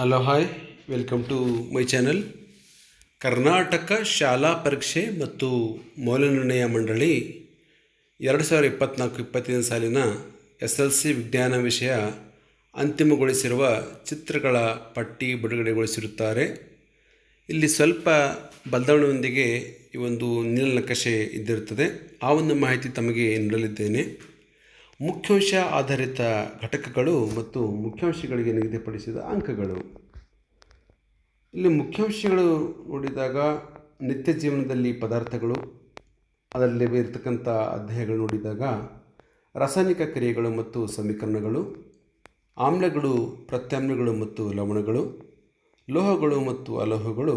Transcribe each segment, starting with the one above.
Hello hi welcome to my channel Karnataka ಶಾಲಾ ಪರೀಕ್ಷೆ ಮತ್ತು ಮೌಲ್ಯನಿರ್ಣಯ ಮಂಡಳಿ ಎರಡು ಸಾವಿರದ ಇಪ್ಪತ್ತ್ನಾಲ್ಕು ಇಪ್ಪತ್ತೈದನೇ ಸಾಲಿನ ಎಸ್ ಎಲ್ ಸಿ ವಿಜ್ಞಾನ ವಿಷಯ ಅಂತಿಮಗೊಳಿಸಿರುವ ಚಿತ್ರಗಳ ಪಟ್ಟಿ ಬಿಡುಗಡೆಗೊಳಿಸಿರುತ್ತಾರೆ. ಇಲ್ಲಿ ಸ್ವಲ್ಪ ಬದಲಾವಣೆಯೊಂದಿಗೆ ಈ ಒಂದು ನೀಲನಕಷೆ ಇದ್ದಿರುತ್ತದೆ. ಆ ಒಂದು ಮಾಹಿತಿ ತಮಗೆ ನೀಡಲಿದ್ದೇನೆ. ಮುಖ್ಯಾಂಶ ಆಧಾರಿತ ಘಟಕಗಳು ಮತ್ತು ಮುಖ್ಯಾಂಶಗಳಿಗೆ ನಿಗದಿಪಡಿಸಿದ ಅಂಕಗಳು. ಇಲ್ಲಿ ಮುಖ್ಯಾಂಶಗಳು ನೋಡಿದಾಗ ನಿತ್ಯ ಜೀವನದಲ್ಲಿ ಪದಾರ್ಥಗಳು, ಅದರಲ್ಲಿ ಇರತಕ್ಕಂಥ ಅಧ್ಯಾಯಗಳು ನೋಡಿದಾಗ ರಾಸಾಯನಿಕ ಕ್ರಿಯೆಗಳು ಮತ್ತು ಸಮೀಕರಣಗಳು, ಆಮ್ಲಗಳು, ಪ್ರತ್ಯಾಮ್ಲಗಳು ಮತ್ತು ಲವಣಗಳು, ಲೋಹಗಳು ಮತ್ತು ಅಲೋಹಗಳು,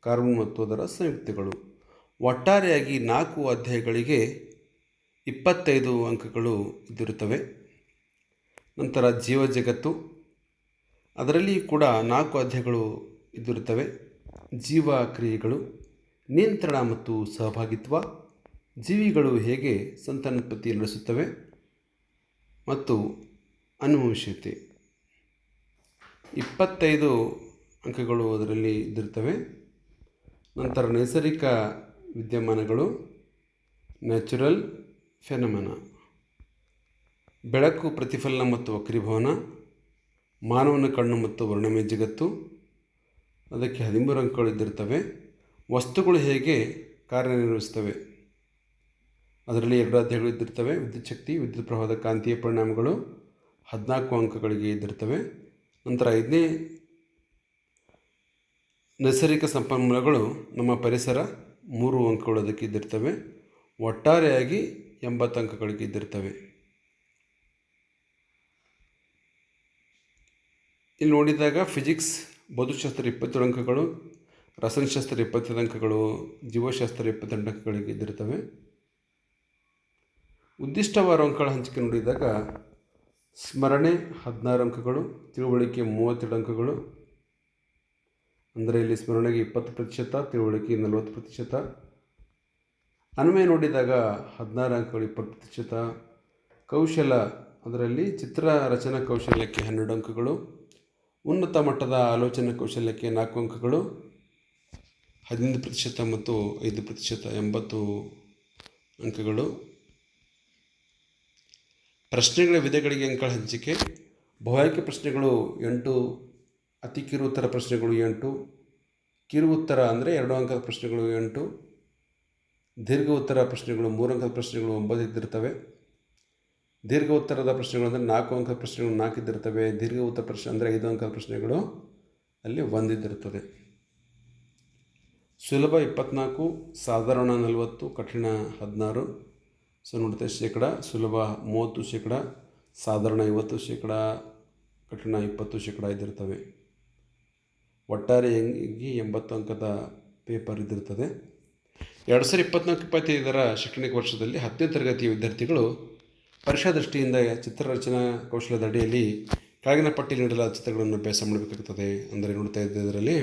ಕಾರ್ಬನ್ ಮತ್ತು ಅದರ ಸಂಯುಕ್ತಗಳು. ಒಟ್ಟಾರೆಯಾಗಿ ನಾಲ್ಕು ಅಧ್ಯಾಯಗಳಿಗೆ ಇಪ್ಪತ್ತೈದು ಅಂಕಗಳು ಇದ್ದಿರುತ್ತವೆ. ನಂತರ ಜೀವ ಜಗತ್ತು, ಅದರಲ್ಲಿ ಕೂಡ ನಾಲ್ಕು ಅಧ್ಯಾಯಗಳು ಇದ್ದಿರುತ್ತವೆ. ಜೀವ ಕ್ರಿಯೆಗಳು, ನಿಯಂತ್ರಣ ಮತ್ತು ಸಹಭಾಗಿತ್ವ, ಜೀವಿಗಳು ಹೇಗೆ ಸಂತಾನೋತ್ಪತ್ತಿ ನಡೆಸುತ್ತವೆ ಮತ್ತು ಅನುವಂಶೀಯತೆ. ಇಪ್ಪತ್ತೈದು ಅಂಕಗಳು ಅದರಲ್ಲಿ ಇದ್ದಿರ್ತವೆ ನಂತರ ನೈಸರ್ಗಿಕ ವಿದ್ಯಮಾನಗಳು, ನ್ಯಾಚುರಲ್ ಫೆನಮನ. ಬೆಳಕು ಪ್ರತಿಫಲನ ಮತ್ತು ವಕ್ರೀಭವನ, ಮಾನವನ ಕಣ್ಣು ಮತ್ತು ವರ್ಣಮಯ ಜಗತ್ತು, ಅದಕ್ಕೆ ಹದಿಮೂರು ಅಂಕಗಳು ಇದ್ದಿರ್ತವೆ. ವಸ್ತುಗಳು ಹೇಗೆ ಕಾರ್ಯನಿರ್ವಹಿಸ್ತವೆ ಅದರಲ್ಲಿ ಎರಡು ಅಧ್ಯಾಯಗಳು ಇದ್ದಿರ್ತವೆ. ವಿದ್ಯುತ್ ಶಕ್ತಿ, ವಿದ್ಯುತ್ ಪ್ರವಾಹದ ಕಾಂತೀಯ ಪರಿಣಾಮಗಳು, ಹದಿನಾಲ್ಕು ಅಂಕಗಳಿಗೆ ಇದ್ದಿರ್ತವೆ. ನಂತರ ಐದನೇ ನೈಸರ್ಗಿಕ ಸಂಪನ್ಮೂಲಗಳು ನಮ್ಮ ಪರಿಸರ, ಮೂರು ಅಂಕಗಳು ಅದಕ್ಕೆ ಇದ್ದಿರ್ತವೆ. ಒಟ್ಟಾರೆಯಾಗಿ ಎಂಬತ್ತು ಅಂಕಗಳಿಗೆ ಇದ್ದಿರ್ತವೆ ಇಲ್ಲಿ ನೋಡಿದಾಗ ಫಿಸಿಕ್ಸ್ ಭೌತಶಾಸ್ತ್ರ ಇಪ್ಪತ್ತೇಳು ಅಂಕಗಳು ರಸನಶಾಸ್ತ್ರ ಇಪ್ಪತ್ತೈದು ಅಂಕಗಳು, ಜೀವಶಾಸ್ತ್ರ ಇಪ್ಪತ್ತೆಂಟು ಅಂಕಗಳಿಗೆ ಇದ್ದಿರ್ತವೆ ಉದ್ದಿಷ್ಟವಾದ ಅಂಕಗಳ ಹಂಚಿಕೆ ನೋಡಿದಾಗ ಸ್ಮರಣೆ ಹದಿನಾರು ಅಂಕಗಳು, ತಿಳುವಳಿಕೆ ಮೂವತ್ತೆರಡು ಅಂಕಗಳು. ಅಂದರೆ ಇಲ್ಲಿ ಸ್ಮರಣೆಗೆ ಇಪ್ಪತ್ತು ಪ್ರತಿಶತ, ತಿಳುವಳಿಕೆ ನಲವತ್ತು ಪ್ರತಿಶತ. ಅನ್ವಯ ನೋಡಿದಾಗ ಹದಿನಾರು ಅಂಕಗಳು ಇಪ್ಪತ್ತು ಪ್ರತಿಶತ ಕೌಶಲ, ಅದರಲ್ಲಿ ಚಿತ್ರ ರಚನಾ ಕೌಶಲ್ಯಕ್ಕೆ ಹನ್ನೆರಡು ಅಂಕಗಳು, ಉನ್ನತ ಮಟ್ಟದ ಆಲೋಚನಾ ಕೌಶಲ್ಯಕ್ಕೆ ನಾಲ್ಕು ಅಂಕಗಳು, ಹದಿನೈದು ಪ್ರತಿಶತ ಮತ್ತು ಐದು ಪ್ರತಿಶತ ಎಂಬತ್ತು ಅಂಕಗಳು. ಪ್ರಶ್ನೆಗಳ ವಿಧಗಳಿಗೆ ಅಂಕಗಳ ಹಂಚಿಕೆ ಬಹುಆಯ್ಕೆ ಪ್ರಶ್ನೆಗಳು ಎಂಟು ಅತಿ ಕಿರು ಉತ್ತರ ಪ್ರಶ್ನೆಗಳು ಎಂಟು ಕಿರು ಉತ್ತರ ಅಂದರೆ ಎರಡು ಅಂಕದ ಪ್ರಶ್ನೆಗಳು ಎಂಟು ದೀರ್ಘ ಉತ್ತರ ಪ್ರಶ್ನೆಗಳು ಮೂರು ಅಂಕದ ಪ್ರಶ್ನೆಗಳು ಒಂಬತ್ತು ಇದ್ದಿರ್ತವೆ ದೀರ್ಘ ಉತ್ತರದ ಪ್ರಶ್ನೆಗಳು ಅಂದರೆ ನಾಲ್ಕು ಅಂಕದ ಪ್ರಶ್ನೆಗಳು ನಾಲ್ಕು ಇದ್ದಿರ್ತವೆ ದೀರ್ಘ ಉತ್ತರ ಪ್ರಶ್ನೆ ಅಂದರೆ ಐದು ಅಂಕದ ಪ್ರಶ್ನೆಗಳು ಅಲ್ಲಿ ಒಂದಿದ್ದಿರ್ತದೆ. ಸುಲಭ ಇಪ್ಪತ್ನಾಲ್ಕು, ಸಾಧಾರಣ ನಲವತ್ತು, ಕಠಿಣ ಹದಿನಾರು. ಸೊ ನೋಡುತ್ತೆ ಶೇಕಡ, ಸುಲಭ ಮೂವತ್ತು ಶೇಕಡ, ಸಾಧಾರಣ ಐವತ್ತು ಶೇಕಡ, ಕಠಿಣ ಇಪ್ಪತ್ತು ಶೇಕಡ ಇದ್ದಿರ್ತವೆ. ಒಟ್ಟಾರೆಯಾಗಿ ಎಂಬತ್ತು ಅಂಕದ ಪೇಪರ್ ಇದ್ದಿರ್ತದೆ. ಎರಡು ಸಾವಿರದ ಇಪ್ಪತ್ನಾಲ್ಕು ಇಪ್ಪತ್ತೈದರ ಶೈಕ್ಷಣಿಕ ವರ್ಷದಲ್ಲಿ ಹತ್ತನೇ ತರಗತಿಯ ವಿದ್ಯಾರ್ಥಿಗಳು ಪರೀಕ್ಷಾ ದೃಷ್ಟಿಯಿಂದ ಚಿತ್ರರಚನಾ ಕೌಶಲ್ಯದ ಅಡಿಯಲ್ಲಿ ಕೆಳಗಿನ ಪಟ್ಟಿ ನೀಡಲಾದ ಚಿತ್ರಗಳನ್ನು ಅಭ್ಯಾಸ ಮಾಡಬೇಕಾಗುತ್ತದೆ ಅಂದರೆ ನೋಡ್ತಾ ಇದ್ದದರಲ್ಲಿ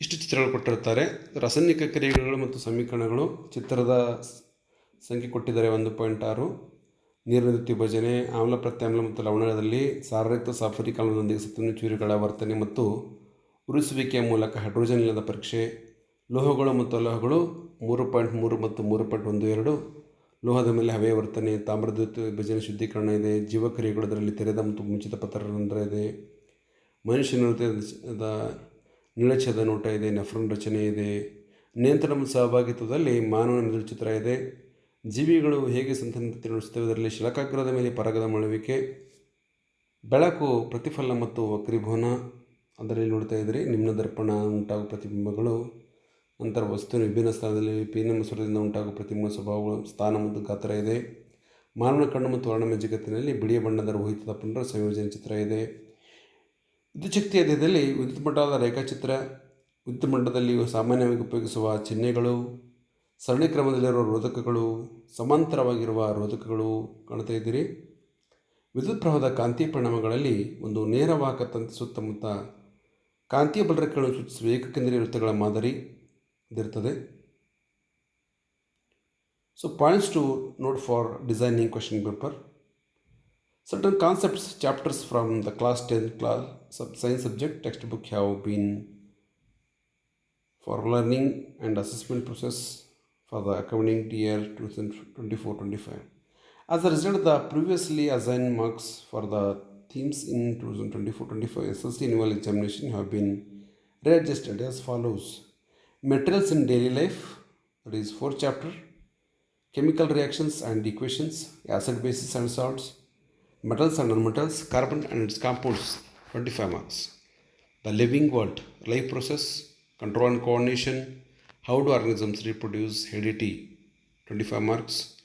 ಇಷ್ಟು ಚಿತ್ರಗಳು ಕೊಟ್ಟಿರ್ತಾರೆ ರಾಸಾಯನಿಕ ಕ್ರಿಯೆಗಳು ಮತ್ತು ಸಮೀಕರಣಗಳು ಚಿತ್ರದ ಸಂಖ್ಯೆ ಕೊಟ್ಟಿದ್ದಾರೆ ಒಂದು ಪಾಯಿಂಟ್ ಆರು. ನೀರಿನ ವಿಭಜನೆ, ಆಮ್ಲ ಪ್ರತ್ಯಾಮ್ಲ ಮತ್ತು ಲವಣದಲ್ಲಿ ಸಾರಯುಕ್ತ ಸಾಫರಿ ಕಾಲದೊಂದಿಗೆ ಚೂರುಗಳ ವರ್ತನೆ ಮತ್ತು ಉರಿಸುವಿಕೆಯ ಮೂಲಕ ಹೈಡ್ರೋಜನ್ ಇಲ್ಲದ ಪರೀಕ್ಷೆ ಲೋಹಗಳು ಮತ್ತು ಅಲೋಹಗಳು ಮೂರು ಪಾಯಿಂಟ್ ಮೂರು ಮತ್ತು ಮೂರು ಪಾಯಿಂಟ್ ಒಂದು ಎರಡು. ಲೋಹದ ಮೇಲೆ ಹವೆಯ ವರ್ತನೆ ತಾಮ್ರದ ವಿಭಜನೆ ಶುದ್ಧೀಕರಣ ಇದೆ. ಜೀವಕ್ರಿಯೆಗಳು ಅದರಲ್ಲಿ ತೆರೆದ ಮತ್ತು ಮುಂಚಿತ ಪತ್ರರಂಧ್ರ ಇದೆ. ಮನುಷ್ಯನ ನಿಳಚದ ನೋಟ ಇದೆ, ನೆಫ್ರನ್ ರಚನೆ ಇದೆ. ನಿಯಂತ್ರಣ ಮತ್ತು ಸಹಭಾಗಿತ್ವದಲ್ಲಿ ಮಾನವನ ನಿರ್ಚಿತ್ರ ಚಿತ್ರ ಇದೆ. ಜೀವಿಗಳು ಹೇಗೆ ಸಂತಾನೋತ್ಪತ್ತಿ ನಡೆಸುತ್ತವೆ ಅದರಲ್ಲಿ ಶಿಲಕಾಗ್ರದ ಮೇಲೆ ಪರಾಗದ ಮಾಡುವಿಕೆ ಬೆಳಕು ಪ್ರತಿಫಲನ ಮತ್ತು ವಕ್ರೀಭವನ. ಅದರಲ್ಲಿ ನೋಡ್ತಾ ಇದ್ದರೆ ನಿಮ್ಮ ದರ್ಪಣ ಉಂಟಾಗುವ ಪ್ರತಿಬಿಂಬಗಳು. ನಂತರ ವಸ್ತುವಿನ ವಿಭಿನ್ನ ಸ್ಥಳದಲ್ಲಿ ಪೀನ ಸ್ವರದಿಂದ ಉಂಟಾಗುವ ಪ್ರತಿಮೂಲ ಸ್ವಭಾವಗಳು, ಸ್ಥಾನ ಮತ್ತು ಗಾತ್ರ ಇದೆ. ಮಾನವನ ಕಣ್ಣು ಮತ್ತು ವರ್ಣಮಯ ಜಗತ್ತಿನಲ್ಲಿ ಬಿಳಿಯ ಬಣ್ಣದ ರೋಹಿತದ ಪುನರ ಸಂಯೋಜನೆ ಚಿತ್ರ ಇದೆ. ವಿದ್ಯುತ್ ಅಧ್ಯಯದಲ್ಲಿ ವಿದ್ಯುತ್ ಮಟ್ಟದ ರೇಖಾಚಿತ್ರ, ವಿದ್ಯುತ್ ಮಟ್ಟದಲ್ಲಿ ಸಾಮಾನ್ಯವಾಗಿ ಉಪಯೋಗಿಸುವ ಚಿಹ್ನೆಗಳು, ಸರಣಿ ಕ್ರಮದಲ್ಲಿರುವ ರೋಧಕಗಳು, ಸಮಾಂತರವಾಗಿರುವ ರೋಧಕಗಳು ಕಾಣ್ತಾ ಇದ್ದೀರಿ. ವಿದ್ಯುತ್ ಪ್ರವಾಹದ ಕಾಂತಿ ಪರಿಣಾಮಗಳಲ್ಲಿ ಒಂದು ನೇರವಾಹಕ ತಂತಿ ಸುತ್ತಮುತ್ತ ಕಾಂತೀಯ ಬಲರೇಖೆಗಳನ್ನು ಸೂಚಿಸುವ ಏಕಕೇಂದ್ರೀಯ ವೃತ್ತಗಳ ಮಾದರಿ. ಇದಿರ್ತದೆ so points to note for designing question paper Certain concepts, chapters from the class 10 class sub science subject textbook have been for learning and assessment process for the accompanying year 2024-25. As a result, the previously assigned marks for the themes in 2024-25 SLC annual examination have been readjusted as follows. Materials in daily life, that is fourth chapter, chemical reactions and equations, acid bases and salts, metals and nonmetals, carbon and its compounds, 25 marks. The living world, life process, control and coordination, how do organisms reproduce, heredity, 25 marks.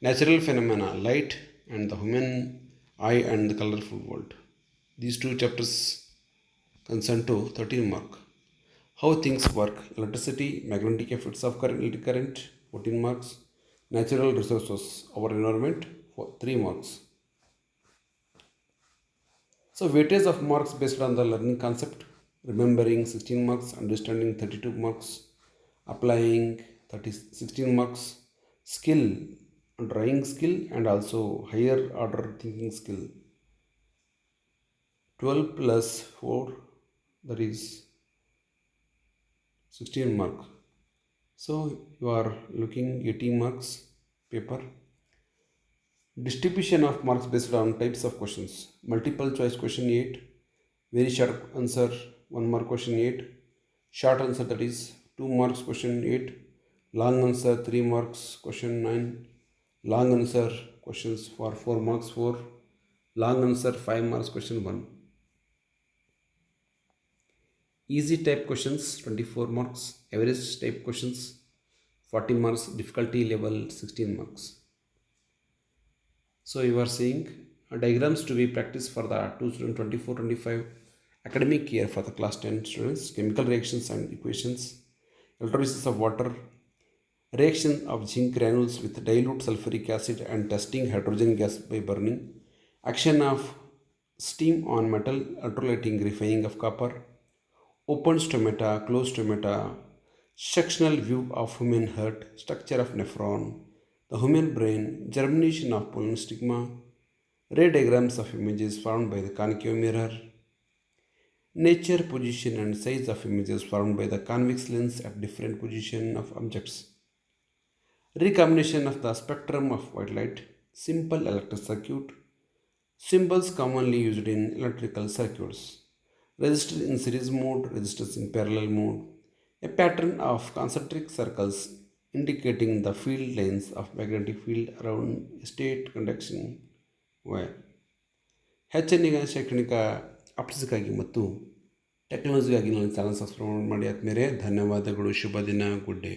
Natural phenomena, light and the human eye and the colorful world. These two chapters concern to 13 mark. How things work, electricity, magnetic effects of current, current 14 marks. Natural resources, our environment, for 3 marks. So weightage of marks based on the learning concept, remembering 16 marks, understanding 32 marks, applying 30, 16 marks, skill, drawing skill and also higher order thinking skill. 12 plus 4 that is 16 mark. So you are looking 18 marks paper. Distribution of marks based on types of questions. Multiple choice question 8. Very short answer 1 mark question 8. Short answer that is 2 marks question 8. Long answer 3 marks question 9. Long answer questions for 4 marks 4. Long answer 5 marks question 1. Easy type questions 24 marks. Average type questions 40 marks. Difficulty level 16 marks. So you are seeing diagrams to be practiced for the 2024-25 academic year for the class 10 students. Chemical reactions and equations, electrolysis of water, reaction of zinc granules with dilute sulfuric acid and testing hydrogen gas by burning, action of steam on metal, ultralighting refining of copper, open stomata, closed stomata, sectional view of human heart, structure of nephron, the human brain, germination of pollen stigma, ray diagrams of images formed by the concave mirror, nature, position, and size of images formed by the convex lens at different position of objects, recombination of the spectrum of white light, simple electric circuit, symbols commonly used in electrical circuits, resistors in series mode, resistors in parallel mode, a pattern of concentric circles indicating the field lines of magnetic field around state conduction wire ಹೆಚ್ಚಿನ ಶೈಕ್ಷಣಿಕ ಅಪ್ಡೇಟ್ಸ್ಗಾಗಿ ಮತ್ತು ಟೆಕ್ನಾಲಜಿಗಾಗಿ ನನ್ನ channel subscribe ಮಾಡಿ ಆದಮೇಲೆ ಧನ್ಯವಾದಗಳು ಶುಭ ದಿನ good day